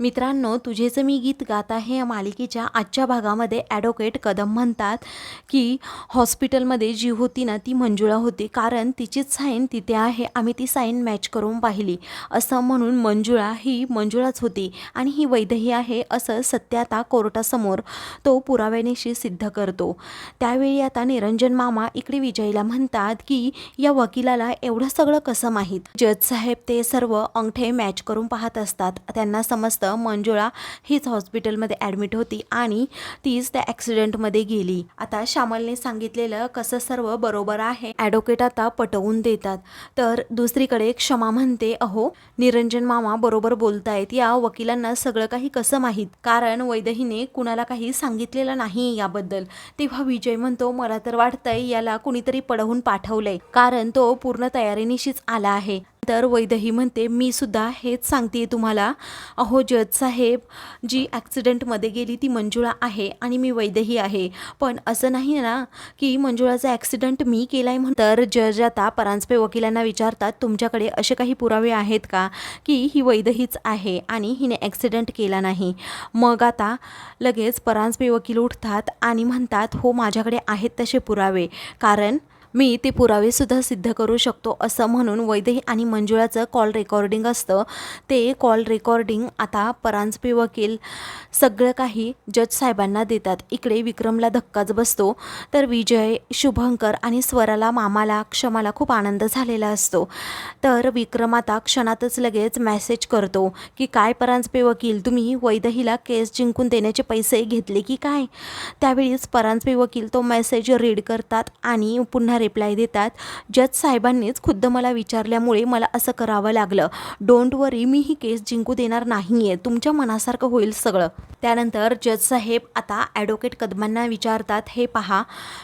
मित्रांनो तुझेचं मी गीत गात आहे या मालिकेच्या आजच्या भागामध्ये ॲडव्होकेट कदम म्हणतात की हॉस्पिटलमध्ये जी होती ना ती मंजुळा होती. कारण तिचीच साईन तिथे आहे. आम्ही ती साईन मॅच करून पाहिली. असं म्हणून मंजुळा ही मंजुळाच होती. आणि ही वैधही आहे असं सत्य आता कोर्टासमोर तो पुराव्यानेशी सिद्ध करतो. त्यावेळी आता निरंजन मामा इकडे विजयला म्हणतात की या वकिलाला एवढं सगळं कसं माहीत? जज साहेब ते सर्व अंगठे मॅच करून पाहत असतात. त्यांना समजतं मंजुळा हीच हॉस्पिटलमध्ये ॲडमिट होती आणि तीच त्या ॲक्सिडेंटमध्ये गेली. आता श्यामलने सांगितलेलं कसं सर्व बरोबर आहे ॲडव्होकेट आता पटवून देतात. तर दुसरीकडे क्षमा म्हणते अहो निरंजन मामा बरोबर बोलतायत. या वकिलांना सगळं काही कसं माहीत? कारण वैदहीने कुणाला काही सांगितलेलं नाही याबद्दल. तेव्हा विजय म्हणतो मला तर वाटतंय याला कुणीतरी पडवून पाठवलंय. कारण तो पूर्ण तयारीनिशीच आला आहे. तर वैदही म्हणते मी सुद्धा हेच सांगते तुम्हाला. अहो जज साहेब जी ॲक्सिडेंटमध्ये गेली ती मंजुळा आहे आणि मी वैदही आहे. पण असं नाही ना की मंजुळाचा ॲक्सिडेंट मी केला आहे म्हणून तर जज आता परांजपे वकिलांना विचारतात तुमच्याकडे असे काही पुरावे आहेत का की ही वैदहीच आहे आणि हिने ॲक्सिडेंट केला नाही? मग आता लगेच परांजपे वकील उठतात आणि म्हणतात हो माझ्याकडे आहेत तसे पुरावे. कारण मी ते पुरावेसुद्धा सिद्ध करू शकतो असं म्हणून वैदेही आणि मंजुळाचं कॉल रेकॉर्डिंग असतं. ते कॉल रेकॉर्डिंग आता परांजपे वकील सगळं काही जज साहेबांना देतात. इकडे विक्रमला धक्काच बसतो. तर विजय शुभंकर आणि स्वराला मामाला क्षमाला खूप आनंद झालेला असतो. तर विक्रम आता क्षणातच लगेच मेसेज करतो की काय परांजपे वकील तुम्ही वैदहीला केस जिंकून देण्याचे पैसे घेतले की काय? त्यावेळीच परांजपे वकील तो मेसेज रीड करतात आणि पुन्हा रिप्लाय देतात. जज साहेबांनीच खुद्द मला विचारल्यामुळे मला असं करावं लागलं. डोंट वरी मी ही केस जिंकू देणार नाही आहे तुमच्या मनासारखं होईल सगळं. त्यानंतर जज साहेब आता ॲडव्होकेट कदमांना विचारतात हे पहा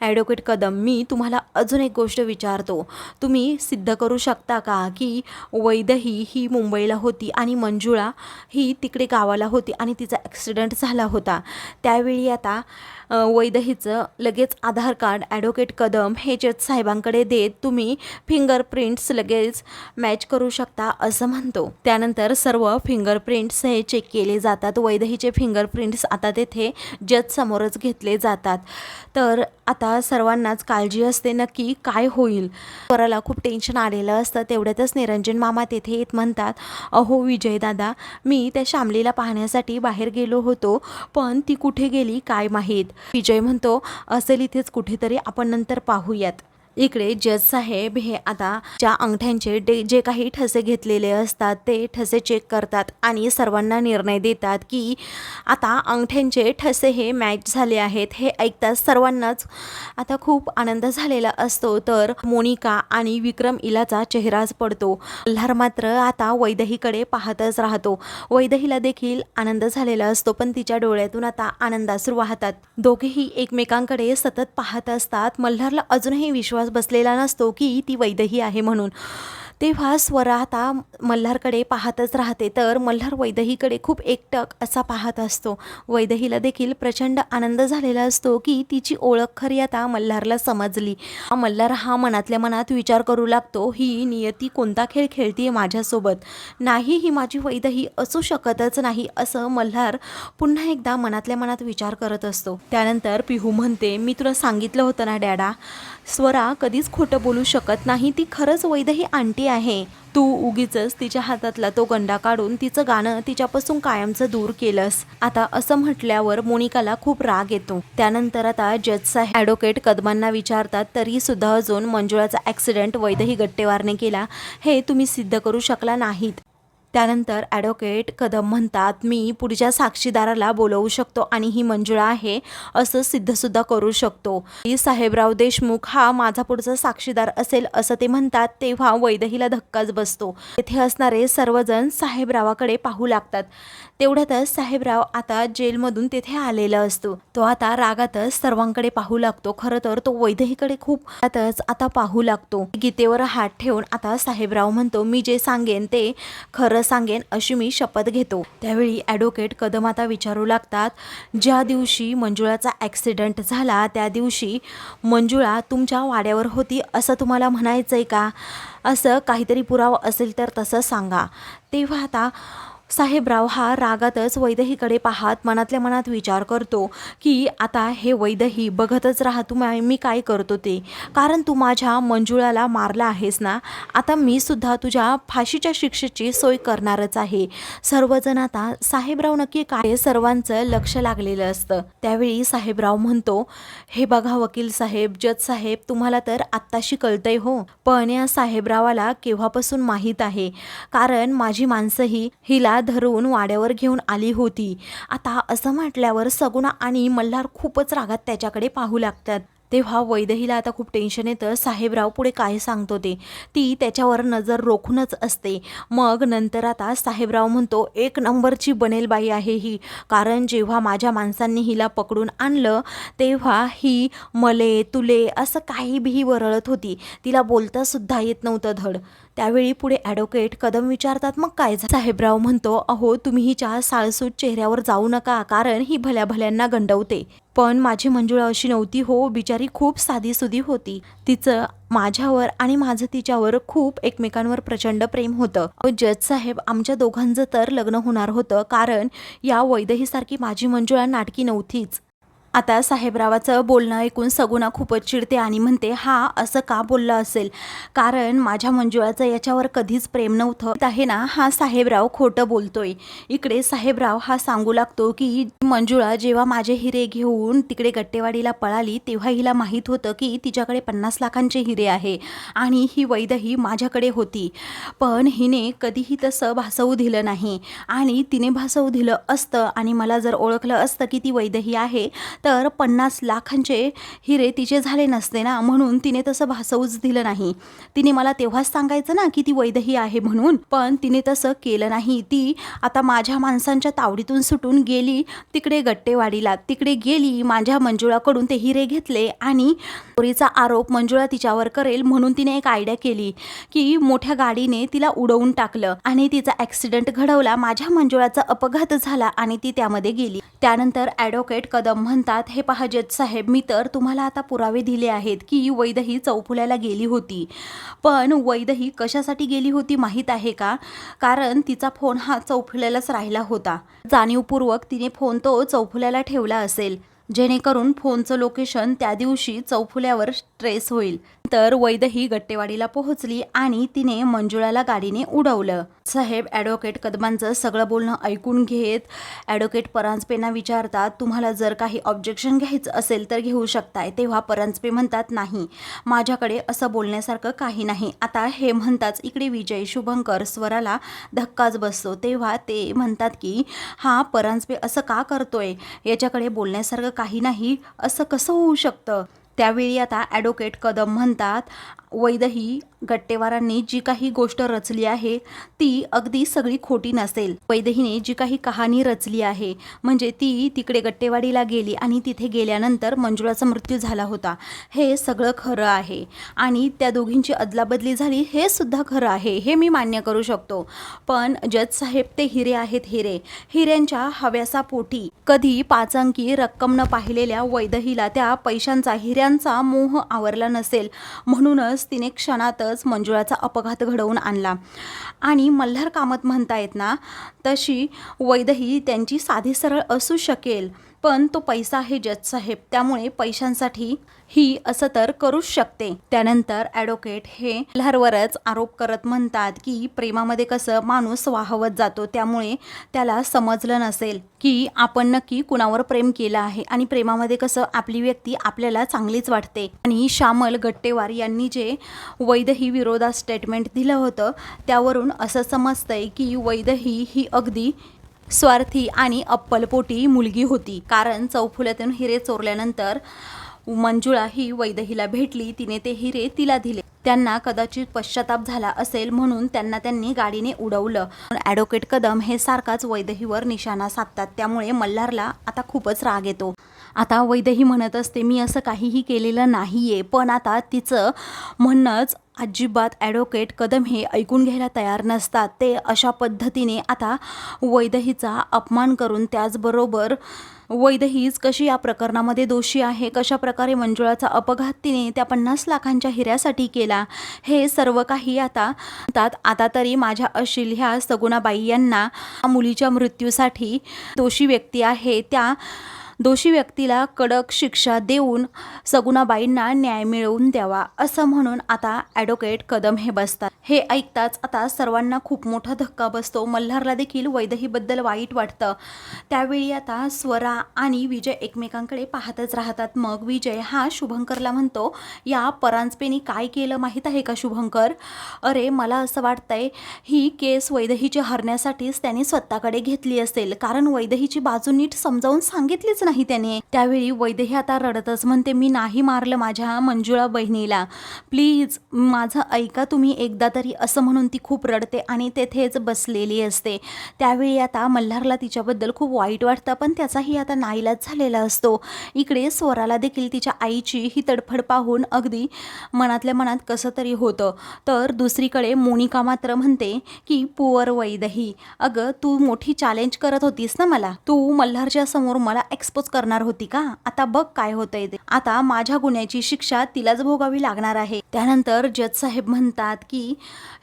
ॲडव्होकेट कदम मी तुम्हाला अजून एक गोष्ट विचारतो. तुम्ही सिद्ध करू शकता का की वैदही ही मुंबईला होती आणि मंजुळा ही तिकडे गावाला होती आणि तिचा ॲक्सिडेंट झाला होता. त्यावेळी आता वैदहीचं लगेच आधार कार्ड ॲडव्होकेट कदम हे जज साहेबांकडे देत तुम्ही फिंगरप्रिंट्स लगेच मॅच करू शकता असं म्हणतो. त्यानंतर सर्व फिंगरप्रिंट्स हे चेक केले जातात. वैदहीचे फिंगरप्रिंट्स आता तेथे जज समोरच घेतले जातात. तर आता सर्वांनाच काळजी असते नक्की काय होईल. स्वराला खूप टेन्शन आलेलं असतं. तेवढ्यातच निरंजन मामा तेथे येत म्हणतात अहो विजयदादा मी त्या श्यामलीला पाहण्यासाठी बाहेर गेलो होतो पण ती कुठे गेली काय माहीत? विजय म्हणतो असेल इथेच कुठेतरी आपण नंतर पाहूयात. इकडे जज साहेब हे आता ज्या अंगठ्यांचे डे जे काही ठसे घेतलेले असतात ते ठसे चेक करतात आणि सर्वांना निर्णय देतात की आता अंगठ्यांचे ठसे हे मॅच झाले आहेत हे ऐकताच सर्वांनाच आता खूप आनंद झालेला असतो. तर मोनिका आणि विक्रम इलाचा चेहराच पडतो. मल्हार मात्र आता वैदहीकडे पाहतच राहतो. वैदहीला देखील आनंद झालेला असतो पण तिच्या डोळ्यातून आता आनंदाश्रू वाहतात. दोघेही एकमेकांकडे सतत पाहत असतात. मल्हारला अजूनही विश्वास बसलेला नसतो की ती वैदही आहे म्हणून. तेव्हा स्वरा आता मल्हारकडे पाहतच राहते. तर मल्हार वैदहीकडे खूप एकटक असा पाहत असतो. वैदहीला देखील प्रचंड आनंद झालेला असतो की तिची ओळख खरी आता मल्हारला समजली. मल्हार हा मनातल्या मनात विचार करू लागतो ही नियती कोणता खेळ खेळतीये माझ्यासोबत? नाही ही माझी वैदही असू शकतच नाही असं मल्हार पुन्हा एकदा मनातल्या मनात विचार करत असतो. त्यानंतर पिहू म्हणते मी तुला सांगितलं होतं ना डॅडा स्वरा कधीच खोटं बोलू शकत नाही. ती खरंच वैदही आंटी आहे. तू उगीच तिच्या हातातला तो गंडा काढून तिचं गाणं तिच्यापासून कायमचं दूर केलंस. आता असं म्हटल्यावर मोनिकाला खूप राग येतो. त्यानंतर आता जजचा साहेब ॲडव्होकेट कदमांना विचारतात तरी सुद्धा अजून मंजुळाचा ॲक्सिडेंट वैदही गट्टेवारने केला. हे तुम्ही सिद्ध करू शकला नाहीत. त्यानंतर ॲडव्होकेट कदम म्हणतात मी पुढच्या साक्षीदाराला बोलवू शकतो आणि ही मंजुळा आहे असं सिद्धसुद्धा करू शकतो. साहेबराव देशमुख हा माझा पुढचा साक्षीदार असेल असं ते म्हणतात तेव्हा वैदहीला धक्काच बसतो. तेथे असणारे सर्वजण साहेबरावाकडे पाहू लागतात. तेवढ्यातच साहेबराव आता जेलमधून तेथे आलेला असतो. तो आता रागातच सर्वांकडे पाहू लागतो. खरं तर तो वैदहीकडे खूप त्यातच आता पाहू लागतो. गीतेवर हात ठेवून आता साहेबराव म्हणतो मी जे सांगेन ते खरं सांगेन अशी मी शपथ घेतो. त्यावेळी ॲडव्होकेट कदम आता विचारू लागतात ज्या दिवशी मंजुळाचा ॲक्सिडेंट झाला त्या दिवशी मंजुळा तुमच्या वाड्यावर होती असं तुम्हाला म्हणायचं आहे का? असं काहीतरी पुरावा असेल तर तसं सांगा. तेव्हा आता साहेबराव हा रागातच वैदहीकडे पाहत मनातल्या मनात विचार करतो की आता हे वैदही बघतच राहा तू मी काय करतो ते? कारण तू माझ्या मंजुळाला मारला आहेस ना? आता मी सुद्धा तुझ्या फाशीच्या शिक्षेची सोय करणारच आहे. सर्वजण आता साहेबराव नक्की काय? सर्वांचं लक्ष लागलेलं असतं. त्यावेळी साहेबराव म्हणतो हे बघा वकील साहेब जज साहेब तुम्हाला तर आत्ताशी कळतंय हो पण या साहेबरावाला केव्हापासून माहीत आहे? कारण माझी माणसंही हिला धरून वाड्यावर घेऊन आली होती. आता असं म्हटल्यावर सगुणा आणि मल्हार खूपच रागात त्याच्याकडे पाहू लागतात. तेव्हा वैदहीला आता खूप टेन्शन येतं. साहेबराव पुढे काय सांगतो ते? ती त्याच्यावर नजर रोखूनच असते. मग नंतर आता साहेबराव म्हणतो एक नंबरची बनेल बाई आहे ही. कारण जेव्हा माझ्या माणसांनी हिला पकडून आणलं तेव्हा ही मले तुले असं काही बी वरळत होती. तिला बोलतासुद्धा येत नव्हतं धड. त्यावेळी पुढे ॲडव्होकेट कदम विचारतात मग काय झालं?" साहेबराव म्हणतो अहो तुम्ही हिच्या साळसूट चेहऱ्यावर जाऊ नका. कारण ही भल्या भल्यांना गंडवते. पण माझी मंजुळा अशी नव्हती. हो बिचारी खूप साधीसुधी होती. तिचं माझ्यावर आणि माझं तिच्यावर खूप एकमेकांवर प्रचंड प्रेम होतं. जज साहेब आमच्या दोघांचं तर लग्न होणार होतं. कारण या वैदहीसारखी माझी मंजुळा नाटकी नव्हतीच. आता साहेबरावाचं बोलणं ऐकून सगुणा खूपच चिडते आणि म्हणते हा असं का बोललं असेल? कारण माझ्या मंजुळाचं याच्यावर कधीच प्रेम नव्हतं. आहे ना हा साहेबराव खोटं बोलतोय. इकडे साहेबराव हा सांगू लागतो की मंजुळा जेव्हा माझे हिरे घेऊन तिकडे गट्टेवाडीला पळाली तेव्हा हिला माहीत होतं की तिच्याकडे पन्नास लाखांचे हिरे आहे आणि ही वैदही माझ्याकडे होती. पण हिने कधीही तसं भासवू दिलं नाही आणि तिने भासवू दिलं असतं आणि मला जर ओळखलं असतं की ती वैदही आहे तर पन्नास लाखांचे हिरे तिचे झाले नसते ना म्हणून तिने तसं भासवूच दिलं नाही. तिने मला तेव्हाच सांगायचं ना की ती वैदही आहे म्हणून पण तिने तसं केलं नाही. ती आता माझ्या माणसांच्या तावडीतून सुटून गेली तिकडे गट्टेवाडीला. तिकडे गेली माझ्या मंजुळाकडून ते हिरे घेतले आणि चोरीचा आरोप मंजुळा तिच्यावर करेल म्हणून तिने एक आयडिया केली की मोठ्या गाडीने तिला उडवून टाकलं आणि तिचा ॲक्सिडेंट घडवला. माझ्या मंजुळाचा अपघात झाला आणि ती त्यामध्ये गेली. त्यानंतर ॲडव्होकेट कदम म्हणतात हे पहा जज साहेब मी तर तुम्हाला आता पुरावे दिले आहेत की वैदही चौफुल्याला गेली होती. पण वैदही कशासाठी गेली होती माहीत आहे का? कारण तिचा फोन हा चौफुल्यालाच राहिला होता. जाणीवपूर्वक तिने फोन तो चौफुल्याला ठेवला असेल. जेणेकरून फोनचं लोकेशन त्या दिवशी चौफुल्यावर ट्रेस होईल. तर वैदही गट्टेवाडीला पोहोचली आणि तिने मंजुळाला गाडीने उडवलं. साहेब ॲडव्होकेट कदमांचं सगळं बोलणं ऐकून घेत ॲडव्होकेट परांजपेंना विचारतात तुम्हाला जर काही ऑब्जेक्शन घ्यायचं असेल तर घेऊ शकताय. तेव्हा परांजपे म्हणतात नाही माझ्याकडे असं बोलण्यासारखं काही नाही. आता हे म्हणताच इकडे विजय शुभंकर स्वराला धक्काच बसतो. तेव्हा ते म्हणतात की हा परांजपे असं का करतोय? याच्याकडे बोलण्यासारखं काही नाही असं कसं होऊ शकतं? त्यावेळी आता ॲडव्होकेट कदम म्हणतात. वैदही गट्टेवारांनी जी काही गोष्ट रचली आहे ती अगदी सगळी खोटी नसेल. वैदहीने जी काही कहाणी रचली आहे म्हणजे ती तिकडे गट्टेवाडीला गेली आणि तिथे गेल्यानंतर मंजुळाचा मृत्यू झाला होता हे सगळं खरं आहे. आणि त्या दोघींची अदलाबदली झाली हे सुद्धा खरं आहे हे मी मान्य करू शकतो. पण जज साहेब ते हिरे आहेत हिरे. हिऱ्यांच्या हव्यासापोटी कधी पाच अंकी रक्कम न पाहिलेल्या वैदहीला त्या पैशांचा हिऱ्यांचा मोह आवरला नसेल. म्हणूनच तिने क्षणातच मंजुळाचा अपघात घडवून आणला. आणि मल्हार कामत म्हणतायत ना तशी वैदही त्यांची साधी सरळ असू शकेल. पण तो पैसा आहे जज साहेब त्यामुळे पैशांसाठी ही असं तर करूच शकते. त्यानंतर ॲडव्होकेट हे लहरवरच आरोप करत म्हणतात की प्रेमामध्ये कसं माणूस वाहवत जातो त्यामुळे त्याला समजलं नसेल की आपण नक्की कुणावर प्रेम केलं आहे आणि प्रेमामध्ये कसं आपली व्यक्ती आपल्याला चांगलीच वाटते. आणि श्यामल गट्टेवार यांनी जे वैदही विरोधात स्टेटमेंट दिलं होतं त्यावरून असं समजतंय की वैदही ही अगदी स्वार्थी आणि अप्पलपोटी मुलगी होती. कारण चौफुल्यातून हिरे चोरल्यानंतर मंजुळा ही वैदहीला भेटली. तिने ते हिरे तिला दिले. त्यांना कदाचित पश्चाताप झाला असेल म्हणून त्यांना त्यांनी गाडीने उडवलं. ॲडव्होकेट कदम हे सारखाच वैदहीवर निशाणा साधतात. त्यामुळे मल्हारला आता खूपच राग येतो. आता वैदही म्हणत असते मी असं काहीही केलेलं नाही आहे पण आता तिचं म्हणणंच अजिबात ॲडव्होकेट कदम हे ऐकून घ्यायला तयार नसतात. ते अशा पद्धतीने आता वैदहीचा अपमान करून त्याचबरोबर वैद हीच कशी या प्रकरणामध्ये दोषी आहे कशा प्रकारे मंजुळाचा अपघात तिने त्या पन्नास लाखांच्या हिऱ्यासाठी केला हे सर्व काही आता त्यात आता तरी माझ्या अशील ह्या सगुणाबाई यांना मुलीच्या मृत्यूसाठी दोषी व्यक्ती आहे त्या दोषी व्यक्तीला कडक शिक्षा देऊन सगुणाबाईंना न्याय मिळवून द्यावा असं म्हणून आता ॲडव्होकेट कदम हे बसतात. हे ऐकताच आता सर्वांना खूप मोठा धक्का बसतो. मल्हारला देखील वैदहीबद्दल वाईट वाटतं. त्यावेळी आता स्वरा आणि विजय एकमेकांकडे पाहतच राहतात. मग विजय हा शुभंकरला म्हणतो या परांजपेनी काय केलं माहीत आहे का शुभंकर? अरे मला असं वाटतंय ही केस वैदहीची हरण्यासाठीच त्याने स्वतःकडे घेतली असेल. कारण वैदहीची बाजू नीट समजावून सांगितलीच नाही त्याने. त्यावेळी वैदेही आता रडतच म्हणते मी नाही मारलं माझ्या मंजुळा बहिणीला. प्लीज माझं ऐका तुम्ही एकदा तरी असं म्हणून ती खूप रडते आणि तेथेच बसलेली असते. त्यावेळी आता मल्हारला तिच्याबद्दल खूप वाईट वाटतं पण त्याचाही आता नाईलाज झालेला असतो. इकडे स्वराला देखील तिच्या आईची ही तडफड पाहून अगदी मनातल्या मनात कसं तरी होतं. तर दुसरीकडे मोनिका मात्र म्हणते की पुअर वैदही अगं तू मोठी चॅलेंज करत होतीस ना मला. तू मल्हारच्या समोर मला एक्सपोज करणार होती का? आता बघ काय होतंय ते. आता माझ्या गुन्ह्याची शिक्षा तिलाच भोगावी लागणार आहे. त्यानंतर जज साहेब म्हणतात की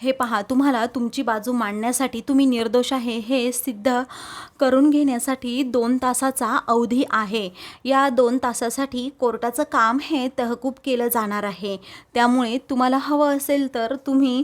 हे पहा तुम्हाला तुमची बाजू मांडण्यासाठी तुम्ही निर्दोष आहे. हे सिद्ध करून घेण्यासाठी दोन तासाचा अवधी आहे. या दोन तासासाठी कोर्टाचं काम हे तहकूब केलं जाणार आहे. त्यामुळे तुम्हाला हवं असेल तर तुम्ही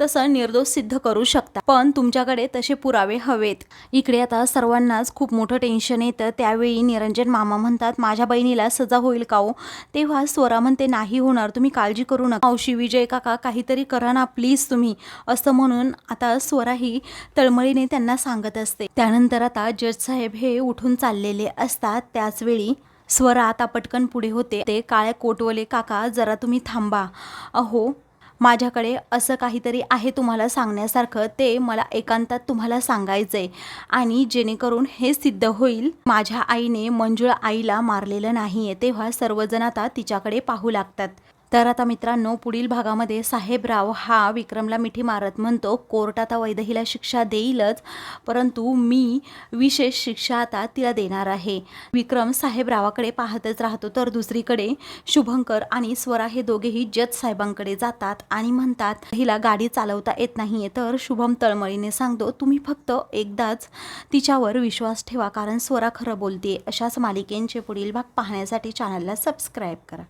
तसं निर्दोष सिद्ध करू शकता. पण तुमच्याकडे तसे पुरावे हवेत. इकडे आता सर्वांनाच खूप मोठं टेन्शन येतं. त्यावेळी निरंजन मामा म्हणतात माझ्या बहिणीला सजा होईल का हो? तेव्हा स्वरा म्हणते नाही होणार तुम्ही काळजी करू नका. मावशी विजय काका काहीतरी करा ना प्लीज तुम्ही. असं म्हणून आता स्वरा ही तळमळीने त्यांना सांगत असते. त्यानंतर आता जज साहेब हे उठून चाललेले असतात. त्याचवेळी स्वरा आता पटकन पुढे होते. ते काळ्या कोटवले काका जरा तुम्ही थांबा. अहो माझ्याकडे असं काहीतरी आहे तुम्हाला सांगण्यासारखं ते मला एकांतात तुम्हाला सांगायचं आहे आणि जेणेकरून हे सिद्ध होईल. माझ्या आईने मंजुळा आईला मारलेलं नाही आहे तेव्हा सर्वजण आता तिच्याकडे पाहू लागतात. तर आता मित्रांनो पुढील भागामध्ये साहेबराव हा विक्रमला मिठी मारत म्हणतो कोर्ट आता वैदहीला शिक्षा देईलच परंतु मी विशेष शिक्षा आता तिला देणार आहे. विक्रम साहेबरावाकडे पाहतच राहतो तर दुसरीकडे शुभंकर आणि स्वरा हे दोघेही जज साहेबांकडे जातात आणि म्हणतात हिला गाडी चालवता येत नाहीये. तर शुभम तळमळीने सांगतो तुम्ही फक्त एकदाच तिच्यावर विश्वास ठेवा कारण स्वरा खरं बोलते अशाच मालिकेंचे पुढील भाग पाहण्यासाठी चॅनलला सबस्क्राईब करा.